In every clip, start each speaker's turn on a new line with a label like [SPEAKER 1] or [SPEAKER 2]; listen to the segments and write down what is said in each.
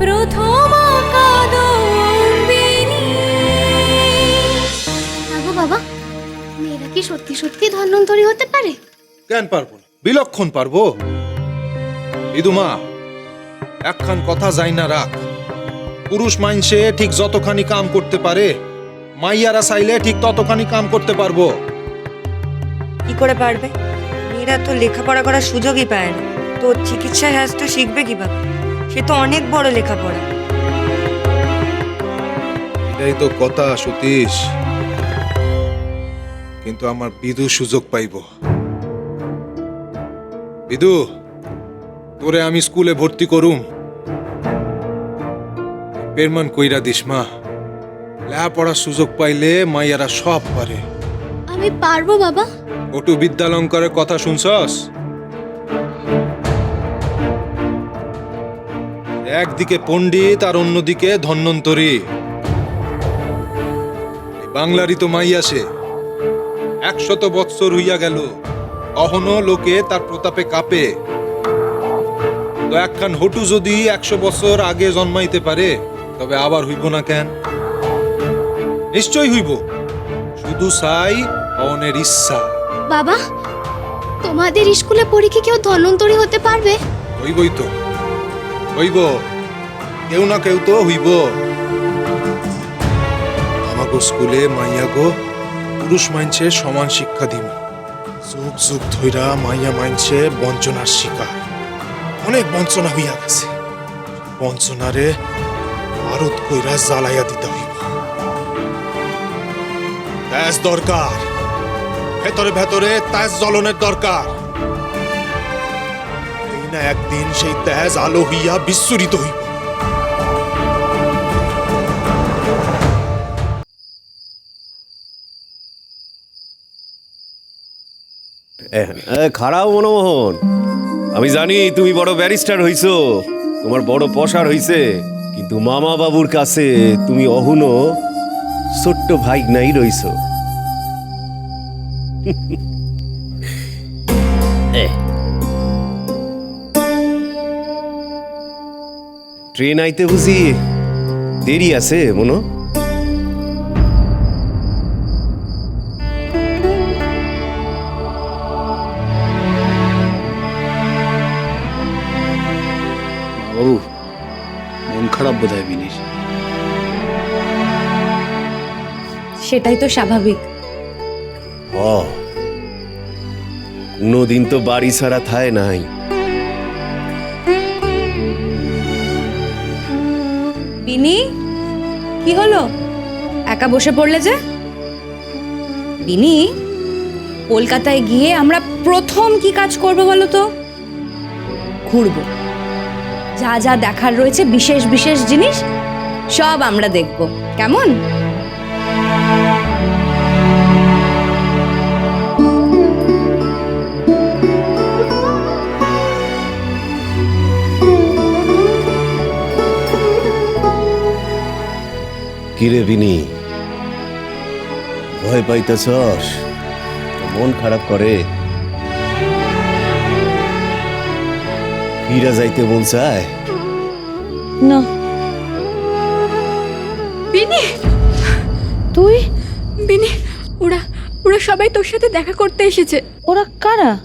[SPEAKER 1] প্রথম
[SPEAKER 2] বাবা মেয়েরা কি সত্যি সত্যি হতে পারে?
[SPEAKER 3] কেন পারব না? বিলক্ষণ পারব। ইদুমা একখান কথা যাই না রাখ। পুরুষ মাইনসে ঠিক যতখানি কাম করতে পারে মাইয়ারা চাইলে ঠিক ততখানি কাম করতে পারব।
[SPEAKER 4] কি করে পারবে? মেয়েরা তো লেখাপড়া করার সুযোগই পায় না। তো চিকিৎসা শাস্ত্র শিখবে কীভাবে? সে তো অনেক বড় লেখা লেখাপড়া।
[SPEAKER 3] এটাই তো কথা সতীশ। কিন্তু আমার বিদু সুযোগ পাইব। বিদু তোরে আমি স্কুলে ভর্তি করুম। পেরমান কইরা দিস মা। লেখাপড়ার সুযোগ পাইলে মাইয়ারা সব পারে।
[SPEAKER 2] আমি পারব বাবা।
[SPEAKER 3] ওটু বিদ্যালঙ্কারের কথা শুনছস? একদিকে পণ্ডিত আর অন্যদিকে ধন্বন্তরী। এই বাংলারই তো মাই আসে। একশত বৎসর হইয়া গেল। অহনো লোকে তার প্রতাপে কাঁপে। তো একখান হটু যদি একশো বছর আগে জন্মাইতে পারে তবে আবার হইব না কেন? নিশ্চয় হইব। শুধু চাই অনের ইচ্ছা
[SPEAKER 2] বাবা তোমাদের স্কুলে পড়ে কি কেউ ধন্বন্তরী হতে পারবে?
[SPEAKER 3] হইবই তো। হইব। কেউ না কেউ তো হইব। আমাগো স্কুলে মাইয়া গো, পুরুষ মাইনছে সমান শিক্ষা দিব যুগ যুগ ধইরা মাইয়া মাইনছে বঞ্চনার শিকার। অনেক বঞ্চনা হইয়া গেছে। বঞ্চনারে ভারত কইরা জ্বালাইয়া দিতে হইব। দরকার। ভেতরে ভেতরে তেজ জ্বলনের দরকার। না একদিন সেই তেজ আলো হইয়া বিস্ফোরিত হইব।
[SPEAKER 5] খারাপ মনমোহন। আমি জানি তুমি বড় ব্যারিস্টার হইছো, তোমার বড় পসার হইছে, কিন্তু মামা বাবুর কাছে তুমি অহুনো ছোট্ট ভাই নাই রইছো। ট্রেন আইতে বুঝি দেরি আছে মনো?
[SPEAKER 6] বাবু মন খারাপ বোধ হয় বিনির
[SPEAKER 1] সেটাই তো স্বাভাবিক।
[SPEAKER 5] ও কোনোদিন তো বাড়ি ছাড়া থায় নাই।
[SPEAKER 1] বিনি কি হলো? একা বসে পড়লে যে? বিনি, কলকাতায় গিয়ে আমরা প্রথম কি কাজ করব বলো তো? ঘুরবো। যা যা দেখার রয়েছে, বিশেষ বিশেষ জিনিস, সব আমরা দেখব। কেমন?
[SPEAKER 5] কিরে বিনি ভয় পাইতেছস? মন খারাপ করে। ফিরা যাইতে মন চায়?
[SPEAKER 1] না।
[SPEAKER 7] বিনি
[SPEAKER 1] তুই?
[SPEAKER 7] বিনি ওরা ওরা সবাই তোর সাথে দেখা করতে এসেছে।
[SPEAKER 1] ওরা কারা?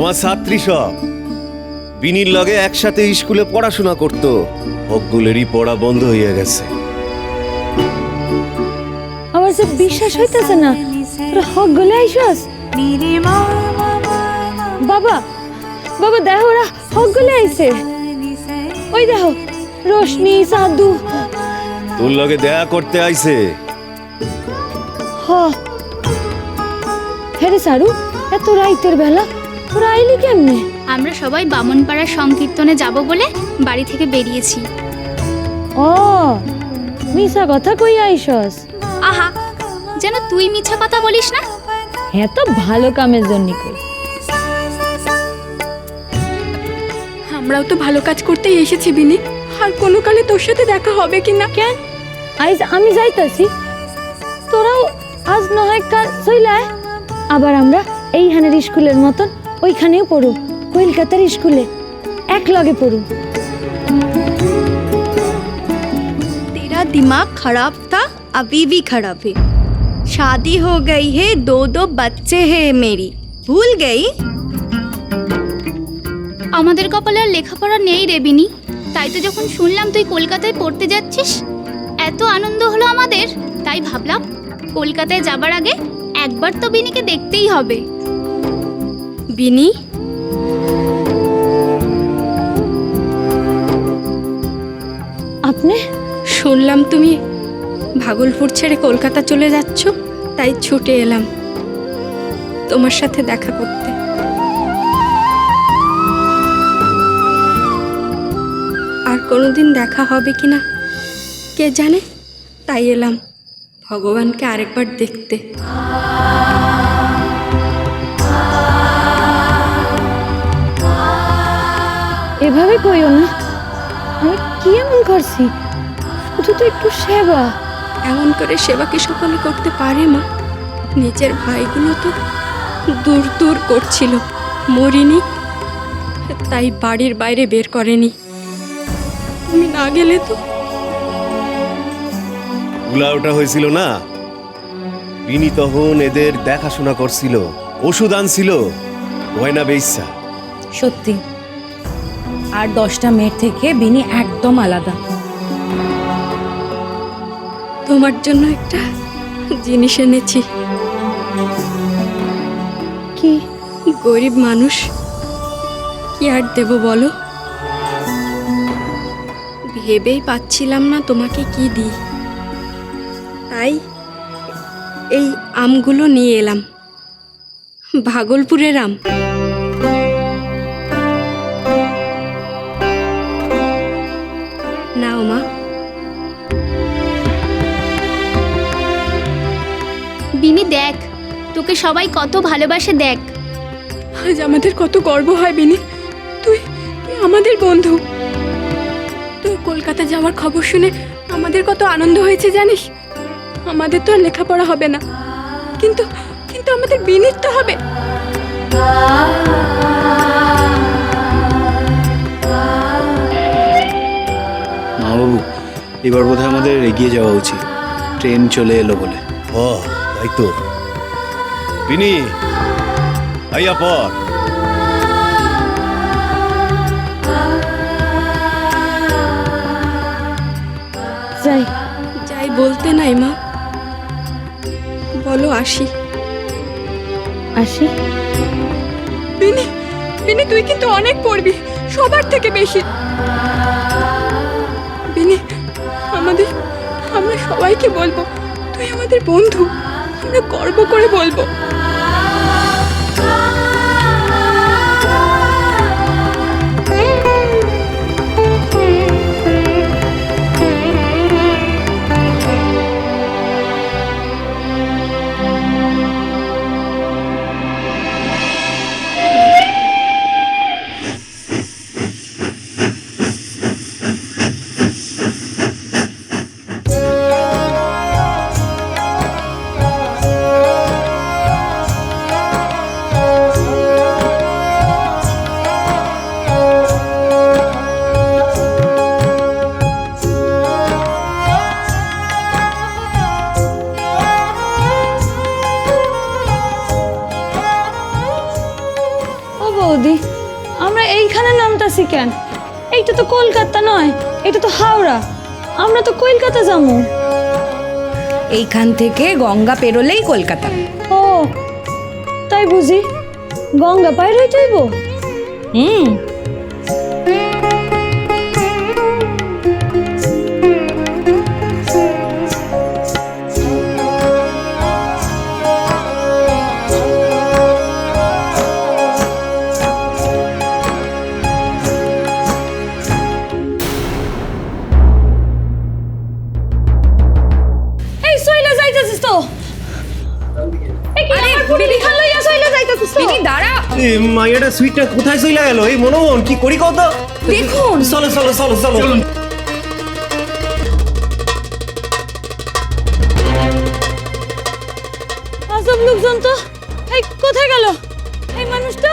[SPEAKER 5] আমার ছাত্রী সব। বিনির লগে একসাথে স্কুলে পড়াশোনা করত। হকগুলেরই পড়া বন্ধ হয়ে গেছে।
[SPEAKER 1] আমার যে বিশ্বাস হইতেছে না তোরা হক গলে আইসস? বাবা বাবা দেখো ওরা হক আইছে। ওই দেখো রোশনি সাধু।
[SPEAKER 5] তোর লগে দেখা করতে আইছে।
[SPEAKER 1] হ। হ্যাঁ রে সারু এত রাইতের বেলা তোরা আইলি কেমনে?
[SPEAKER 2] আমরা সবাই বামনপাড়ার সংকীর্তনে যাব বলে বাড়ি থেকে বেরিয়েছি।
[SPEAKER 1] ও মিছা কথা কই আইসস?
[SPEAKER 2] আহা যেন তুই মিছা কথা বলিস না।
[SPEAKER 1] হ্যাঁ তো ভালো কামের জন্য কই।
[SPEAKER 7] আমরাও তো ভালো কাজ করতেই এসেছি বিনি। আর কোনো কালে তোর সাথে দেখা হবে কি না?
[SPEAKER 1] কেন? আইজ আমি যাইতাছি। তোরাও আজ না হয় কাল চইলায়
[SPEAKER 8] আবার আমরা এইখানের স্কুলের মতন ওইখানেও পড়ু কলকাতার স্কুলে এক লগে পড়ু
[SPEAKER 2] तेरा दिमाग खराब था अभी भी खराब है शादी हो गई है दो दो बच्चे हैं मेरी भूल गई আমাদের কপালে আর লেখাপড়া নেই রে বিনি তাই তো যখন শুনলাম তুই কলকাতায় পড়তে যাচ্ছিস এত আনন্দ হলো আমাদের তাই ভাবলাম কলকাতায় যাবার আগে একবার তো বিনিকে দেখতেই হবে
[SPEAKER 7] বিনি।
[SPEAKER 8] আপনি?
[SPEAKER 7] শুনলাম তুমি ভাগলপুর ছেড়ে কলকাতা চলে যাচ্ছ তাই ছুটে এলাম তোমার সাথে দেখা করতে। আর কোনোদিন দেখা হবে কি না কে জানে? তাই এলাম ভগবানকে আরেকবার দেখতে।
[SPEAKER 8] এভাবে কইও না। আমি কি এমন করছি? শুধু তো একটু সেবা।
[SPEAKER 7] এমন করে সেবা কি সকলে করতে পারে মা? নিজের ভাইগুলো তো দূর দূর করছিল মরিনি। তাই বাড়ির বাইরে বের করেনি। তুমি না গেলে তো
[SPEAKER 5] উলা ওটা হয়েছিল না? বিনি তখন এদের দেখাশোনা করছিল ওষুধ আনছিল। গয়না বেইসা
[SPEAKER 1] সত্যি। আর দশটা মেয়ের থেকে বিনি একদম আলাদা।
[SPEAKER 7] তোমার জন্য একটা জিনিস এনেছি।
[SPEAKER 8] কি
[SPEAKER 7] গরিব মানুষ, কি আর দেব বলো? ভেবেই পাচ্ছিলাম না তোমাকে কি দিই। তাই এই আমগুলো নিয়ে এলাম। ভাগলপুরের আম।
[SPEAKER 2] দেখ তোকে সবাই কত ভালোবাসে দেখ।
[SPEAKER 7] আজ আমাদের কত গর্ব হয় বিনি। তুই তুই আমাদের বন্ধু। তোর কলকাতা যাওয়ার খবর শুনে আমাদের কত আনন্দ হয়েছে জানিস? আমাদের তো আর লেখাপড়া হবে না। কিন্তু কিন্তু আমাদের বিনির তো হবে।
[SPEAKER 6] মা বাবু এবার বোধহয় আমাদের এগিয়ে যাওয়া উচিত। ট্রেন চলে এলো বলে।
[SPEAKER 5] ও তাই তো বিনি আইয়া পর
[SPEAKER 8] যাই।
[SPEAKER 7] যাই বলতে নাই মা। বলো আসি।
[SPEAKER 8] আসি?
[SPEAKER 7] বিনি বিনি তুই কিন্তু অনেক পড়বি সবার থেকে বেশি। বিনি আমাদের আমরা সবাইকে বলব তুই আমাদের বন্ধু। আমরা গর্ব করে বলব।
[SPEAKER 8] নামতাছি কেন? এইটা তো কলকাতা নয় এটা তো হাওড়া। আমরা তো কলকাতা যাব।
[SPEAKER 1] এইখান থেকে গঙ্গা পেরোলেই কলকাতা।
[SPEAKER 8] ও তাই বুঝি। গঙ্গা পায়ে রয়ে যাইব?
[SPEAKER 1] হুম।
[SPEAKER 8] যাইতাছিস তো
[SPEAKER 1] দাঁড়া।
[SPEAKER 5] মাইয়াটা সুইটটা কোথায় চলে গেল? এই মনোমন কি করি কত
[SPEAKER 1] দেখুন।
[SPEAKER 5] চলো চলো চলো চলো।
[SPEAKER 8] আজব লোকজন তো। এই কোথায় গেল? এই মানুষটা?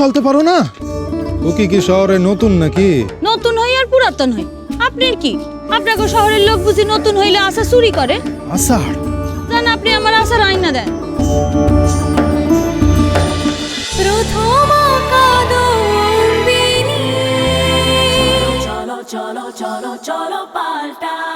[SPEAKER 3] চলতে পারো না? খুকি কি কি শহরে নতুন নাকি?
[SPEAKER 8] নতুন হই আর পুরাতন হই। আপনার কি? আপনাকে শহরের লোক বুঝি নতুন হইলে আশা চুরি করে?
[SPEAKER 3] আষাঢ়?
[SPEAKER 8] জান আপনি আমার আশার আইনা দেন। প্রথম
[SPEAKER 9] cholo, cholo, cholo, cholo, palta.